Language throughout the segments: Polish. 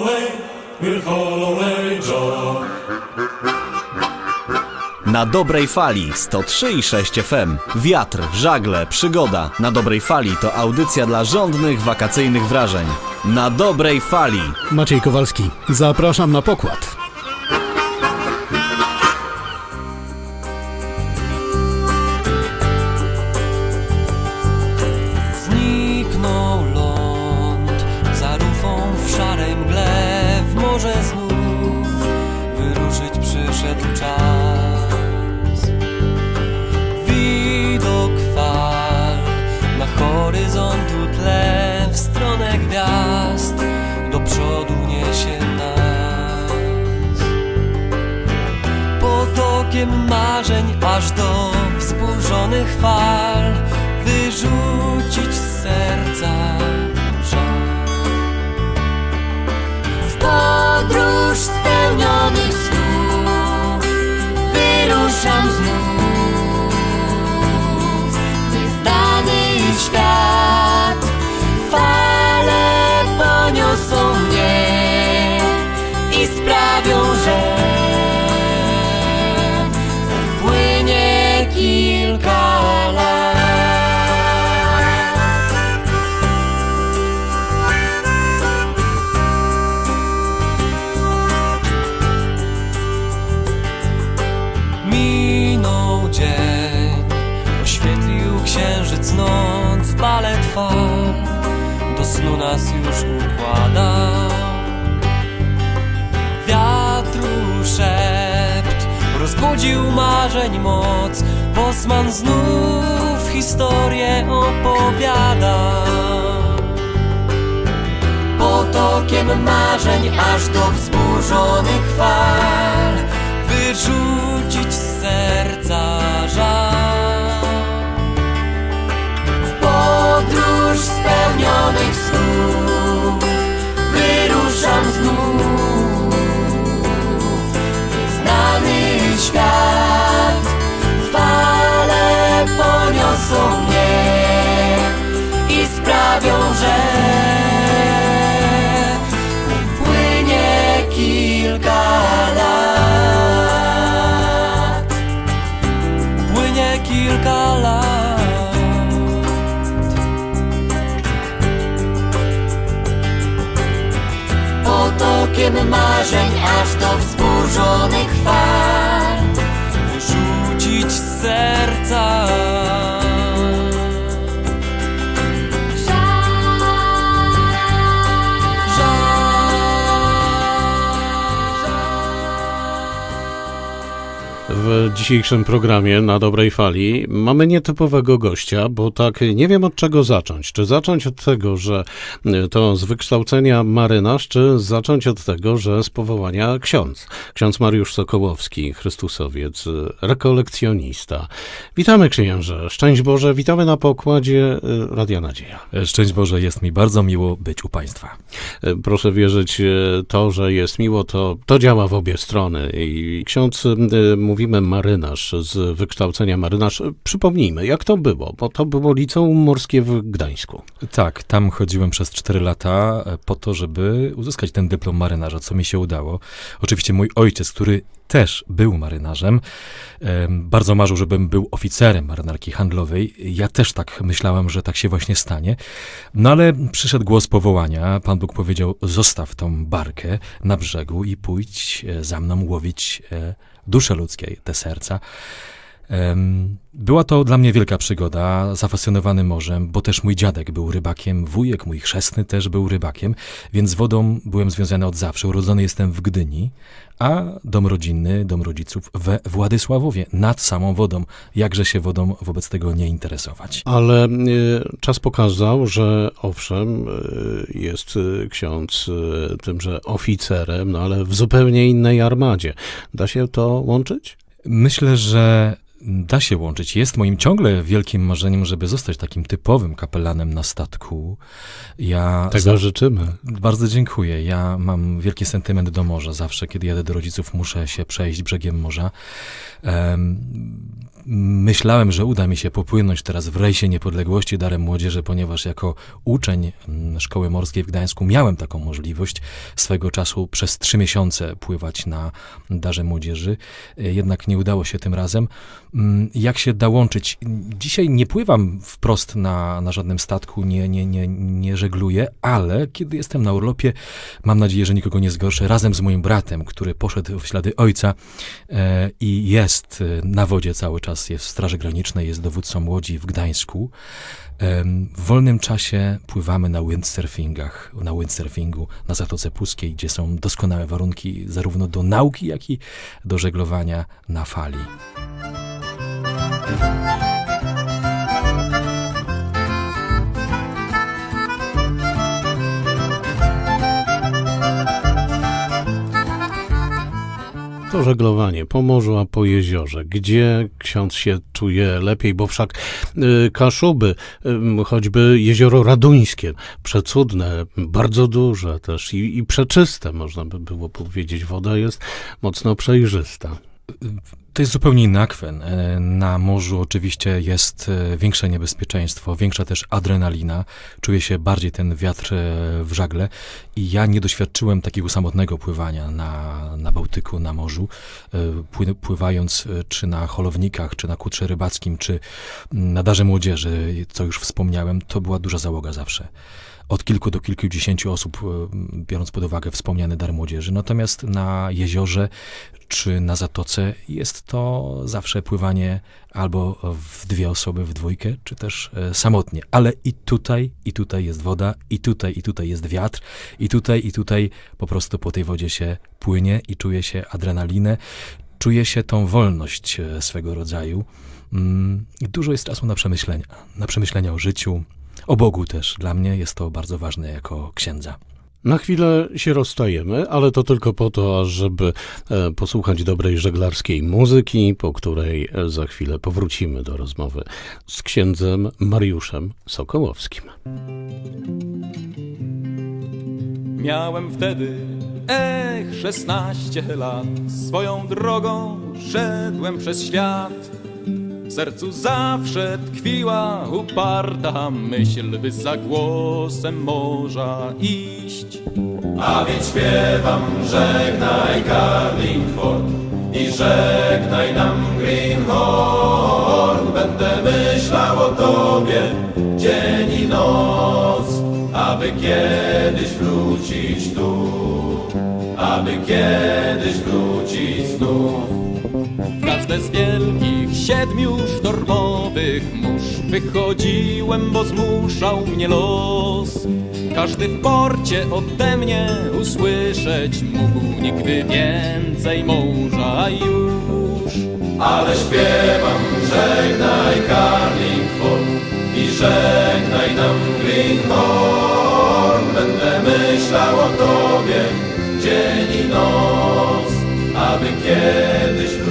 away, we'll haul away John. Na dobrej fali 103,6 FM. Wiatr, żagle, przygoda. Na dobrej fali to audycja dla żądnych wakacyjnych wrażeń. Na dobrej fali. Maciej Kowalski, zapraszam na pokład. Marzeń aż do wzburzonych fal Wyrzucić z serca snu nas już układa. Wiatru szept rozbudził marzeń moc, Bosman znów historię opowiada. Potokiem marzeń aż do wzburzonych fal Wyrzucić z serca żal sprawią, W dzisiejszym programie na dobrej fali mamy nietypowego gościa, bo tak nie wiem od czego zacząć. Czy zacząć od tego, że y, to z wykształcenia marynarz, czy zacząć od tego, że z powołania ksiądz. Ksiądz Mariusz Sokołowski, Chrystusowiec, y, rekolekcjonista. Witamy księże, szczęść Boże, witamy na pokładzie y, Radia Nadzieja. Szczęść Boże, jest mi bardzo miło być u Państwa. E, Proszę wierzyć, e, to, że jest miło, to, to działa w obie strony. I ksiądz, e, mówimy marynarz, z wykształcenia marynarz. Przypomnijmy, jak to było, bo to było liceum morskie w Gdańsku. Tak, tam chodziłem przez 4 lata e, po to, żeby uzyskać ten dyplom marynarza, co mi się udało. Oczywiście mój ojciec, który też był marynarzem, em, bardzo marzył, żebym był oficerem marynarki handlowej. Ja też tak myślałem, że tak się właśnie stanie. No ale przyszedł głos powołania. Pan Bóg powiedział: zostaw tą barkę na brzegu i pójdź e, za mną łowić e, dusze ludzkie, te serca. Była to dla mnie wielka przygoda, zafascynowany morzem, bo też mój dziadek był rybakiem, wujek mój chrzestny też był rybakiem, więc z wodą byłem związany od zawsze. Urodzony jestem w Gdyni, a dom rodzinny, dom rodziców we Władysławowie, nad samą wodą. Jakże się wodą wobec tego nie interesować? Ale e, czas pokazał, że owszem, e, jest e, ksiądz tymże oficerem, no ale w zupełnie innej armadzie. Da się to łączyć? Myślę, że Da się łączyć. Jest moim ciągle wielkim marzeniem, żeby zostać takim typowym kapelanem na statku. Ja Tego życzymy. Bardzo dziękuję. Ja mam wielki sentyment do morza. Zawsze, kiedy jadę do rodziców, muszę się przejść brzegiem morza. Em, myślałem, że uda mi się popłynąć teraz w rejsie niepodległości darem młodzieży, ponieważ jako uczeń mm, szkoły morskiej w Gdańsku miałem taką możliwość swego czasu przez trzy miesiące pływać na darze młodzieży. E, Jednak nie udało się tym razem. Mm, Jak się da łączyć? Dzisiaj nie pływam wprost na, na żadnym statku, nie, nie, nie, nie żegluję, ale kiedy jestem na urlopie, mam nadzieję, że nikogo nie zgorszę, razem z moim bratem, który poszedł w ślady ojca e, i jest e, na wodzie cały czas, jest w Straży Granicznej, jest dowódcą łodzi w Gdańsku. W wolnym czasie pływamy na windsurfingach, na windsurfingu na Zatoce Puskiej, gdzie są doskonałe warunki zarówno do nauki, jak i do żeglowania na fali. To żeglowanie po morzu, a po jeziorze. Gdzie ksiądz się czuje lepiej, bo wszak y, Kaszuby, y, choćby jezioro Raduńskie, przecudne, bardzo duże też i, i przeczyste, można by było powiedzieć. Woda jest mocno przejrzysta. To jest zupełnie inny akwen. E, Na morzu oczywiście jest e, większe niebezpieczeństwo, większa też adrenalina. Czuje się bardziej ten wiatr e, w żagle i ja nie doświadczyłem takiego samotnego pływania na, na Bałtyku, na morzu. Pły, pływając czy na holownikach, czy na kutrze rybackim, czy mm, na darze młodzieży, co już wspomniałem, to była duża załoga zawsze od kilku do kilkudziesięciu osób, e, biorąc pod uwagę wspomniany dar młodzieży. Natomiast na jeziorze czy na zatoce jest to zawsze pływanie albo w dwie osoby, w dwójkę, czy też e, samotnie. Ale i tutaj, i tutaj jest woda, i tutaj, i tutaj jest wiatr, i tutaj, i tutaj po prostu po tej wodzie się płynie i czuje się adrenalinę, czuje się tą wolność e, swego rodzaju. Mm, dużo jest czasu na przemyślenia, na przemyślenia o życiu, o Bogu też. Dla mnie jest to bardzo ważne jako księdza. Na chwilę się rozstajemy, ale to tylko po to, żeby e, posłuchać dobrej żeglarskiej muzyki, po której e, za chwilę powrócimy do rozmowy z księdzem Mariuszem Sokołowskim. Miałem wtedy, ech, szesnaście lat Swoją drogą szedłem przez świat W sercu zawsze tkwiła uparta myśl By za głosem morza iść A więc śpiewam, żegnaj Carlingford i żegnaj nam Greenhorn. Będę myślał o tobie dzień i noc, aby kiedyś wrócić tu, aby kiedyś wrócić znów. Każde z wielkich siedmiu sztormowych mórz. Wychodziłem, bo zmuszał mnie los. Każdy w porcie ode mnie usłyszeć mógł. Nigdy więcej morza już. Ale śpiewam, żegnaj Carlingford i żegnaj nam Greenhorn. Będę myślał o tobie dzień i noc, aby kiedyś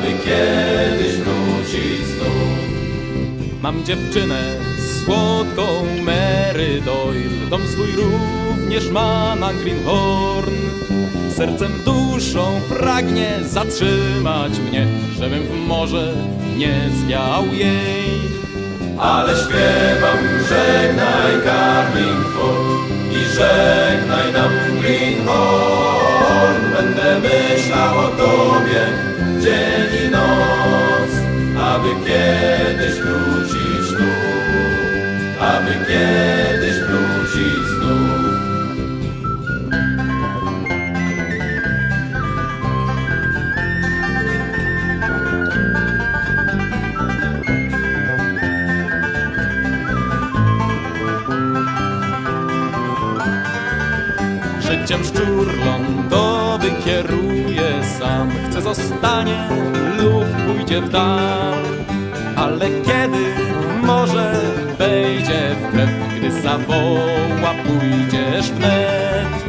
aby kiedyś wrócić znów. Mam dziewczynę słodką Mary Doyle Dom swój również ma na Greenhorn Sercem, duszą pragnie zatrzymać mnie Żebym w morze nie zwiał jej Ale śpiewam, żegnaj Carlingford i żegnaj nam Greenhorn. Będę myślał o tobie dzień i noc, aby kiedyś wrócić tu, aby kiedyś zostanie lub pójdzie w dal Ale kiedy może wejdzie w krew Gdy zawoła pójdziesz wnet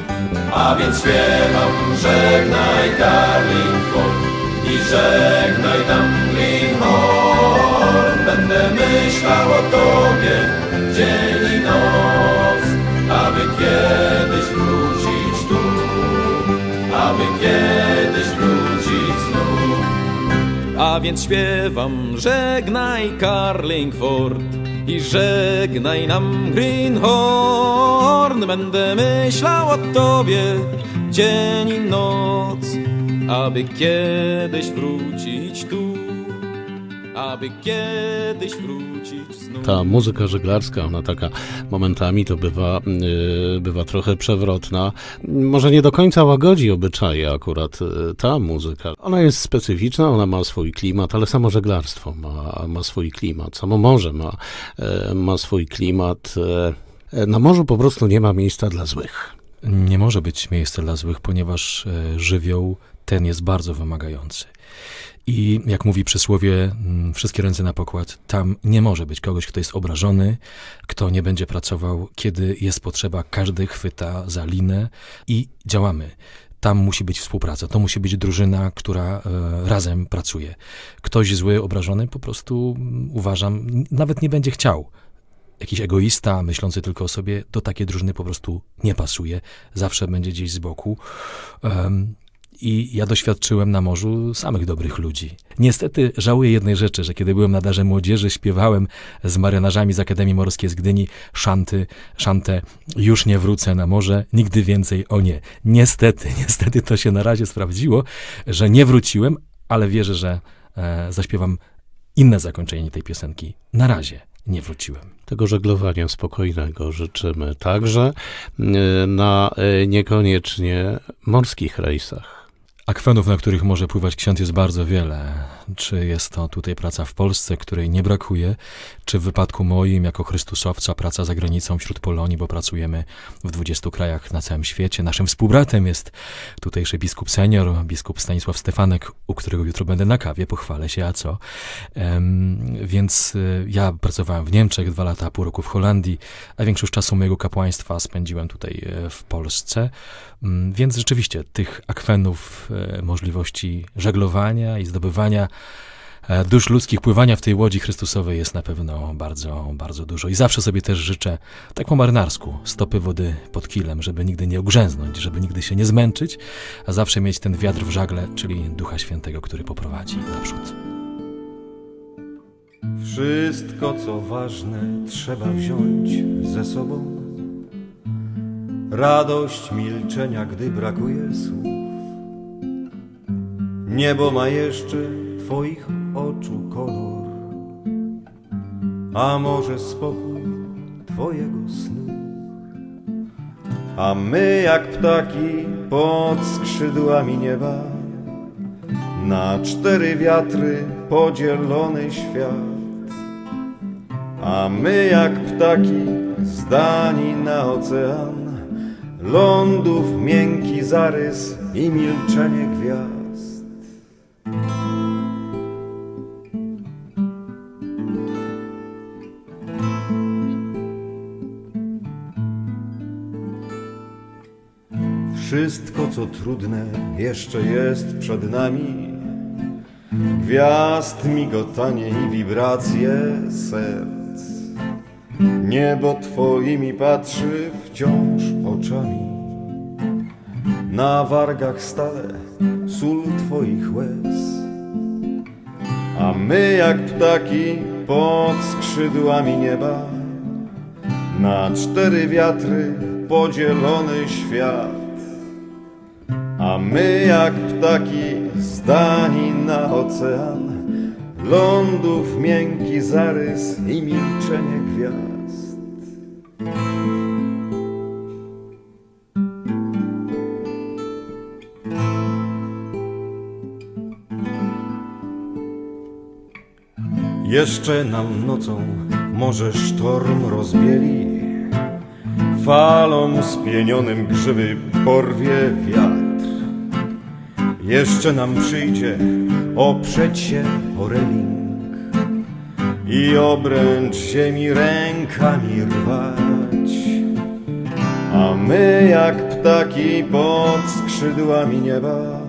A więc śpiewam, żegnaj Carlingford i żegnaj nam Greenhorn. Będę myślał o tobie dzień i noc, aby kiedyś A więc śpiewam, żegnaj Carlingford i żegnaj nam Greenhorn. Będę myślał o tobie dzień i noc, aby kiedyś wrócić tu, aby kiedyś wrócić znów. Ta muzyka żeglarska, ona taka momentami to bywa, yy, bywa trochę przewrotna. Może nie do końca łagodzi obyczaje akurat yy, ta muzyka. Ona jest specyficzna, ona ma swój klimat, ale samo żeglarstwo ma, ma swój klimat. Samo morze ma, yy, ma swój klimat. Yy, na morzu po prostu nie ma miejsca dla złych. Nie może być miejsca dla złych, ponieważ e, żywioł ten jest bardzo wymagający. I jak mówi przysłowie, mm, wszystkie ręce na pokład, tam nie może być kogoś, kto jest obrażony, kto nie będzie pracował, kiedy jest potrzeba, każdy chwyta za linę i działamy. Tam musi być współpraca, to musi być drużyna, która e, razem pracuje. Ktoś zły, obrażony, po prostu mm, uważam, nawet nie będzie chciał jakiś egoista, myślący tylko o sobie, do takiej drużyny po prostu nie pasuje. Zawsze będzie gdzieś z boku. Em, I ja doświadczyłem na morzu samych dobrych ludzi. Niestety żałuję jednej rzeczy, że kiedy byłem na darze młodzieży, śpiewałem z marynarzami z Akademii Morskiej z Gdyni szanty, szantę Już nie wrócę na morze, nigdy więcej o nie. Niestety, niestety to się na razie sprawdziło, że nie wróciłem, ale wierzę, że e, zaśpiewam inne zakończenie tej piosenki. Na razie nie wróciłem. Tego żeglowania spokojnego życzymy także yy, na yy, niekoniecznie morskich rejsach. Akwenów, na których może pływać ksiądz, jest bardzo wiele. Czy jest to tutaj praca w Polsce, której nie brakuje, czy w wypadku moim, jako Chrystusowca, praca za granicą wśród Polonii, bo pracujemy w 20 krajach na całym świecie. Naszym współbratem jest tutejszy biskup senior, biskup Stanisław Stefanek, u którego jutro będę na kawie, pochwalę się, a co. Em, więc y, ja pracowałem w Niemczech dwa lata, pół roku w Holandii, a większość czasu mojego kapłaństwa spędziłem tutaj e, w Polsce. Mm, Więc rzeczywiście tych akwenów, e, możliwości żeglowania i zdobywania e, dusz ludzkich, pływania w tej łodzi Chrystusowej jest na pewno bardzo, bardzo dużo. I zawsze sobie też życzę, tak po marynarsku, stopy wody pod kilem, żeby nigdy nie ugrzęznąć, żeby nigdy się nie zmęczyć, a zawsze mieć ten wiatr w żagle, czyli Ducha Świętego, który poprowadzi naprzód. Wszystko, co ważne, trzeba wziąć ze sobą. Radość milczenia, gdy brakuje słów. Niebo ma jeszcze Twoich oczu kolor, a może spokój Twojego snu. A my, jak ptaki pod skrzydłami nieba, na cztery wiatry podzielony świat. A my jak ptaki zdani na ocean, lądów miękki zarys i milczenie gwiazd. Wszystko co trudne jeszcze jest przed nami. Gwiazd migotanie i wibracje serc. Niebo Twoimi patrzy wciąż oczami. Na wargach stale sól Twoich łez. A my jak ptaki pod skrzydłami nieba. Na cztery wiatry podzielony świat. My jak ptaki zdani na ocean, lądów miękki zarys i milczenie gwiazd. Jeszcze nam nocą może sztorm rozbieli, falą spienionym grzywy porwie wiatr. Jeszcze nam przyjdzie oprzeć się o reling i obręcz ziemi rękami rwać. A my jak ptaki pod skrzydłami nieba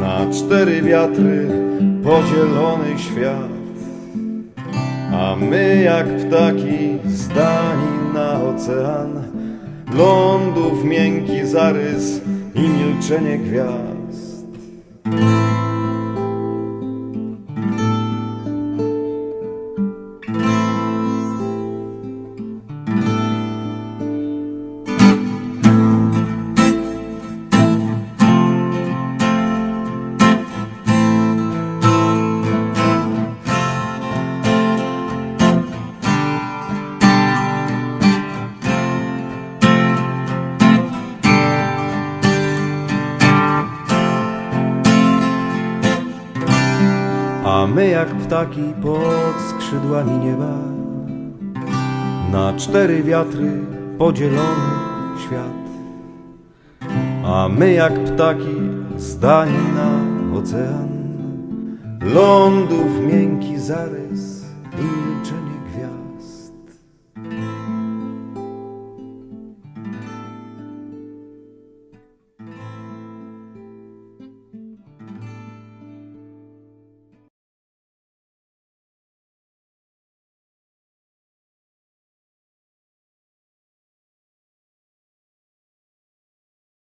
na cztery wiatry podzielony świat. A my jak ptaki zdani na ocean, lądów miękki zarys i milczenie gwiazd. Jak ptaki pod skrzydłami nieba. Na cztery wiatry podzielony świat. A my jak ptaki zdani na ocean. Lądów miękki zarys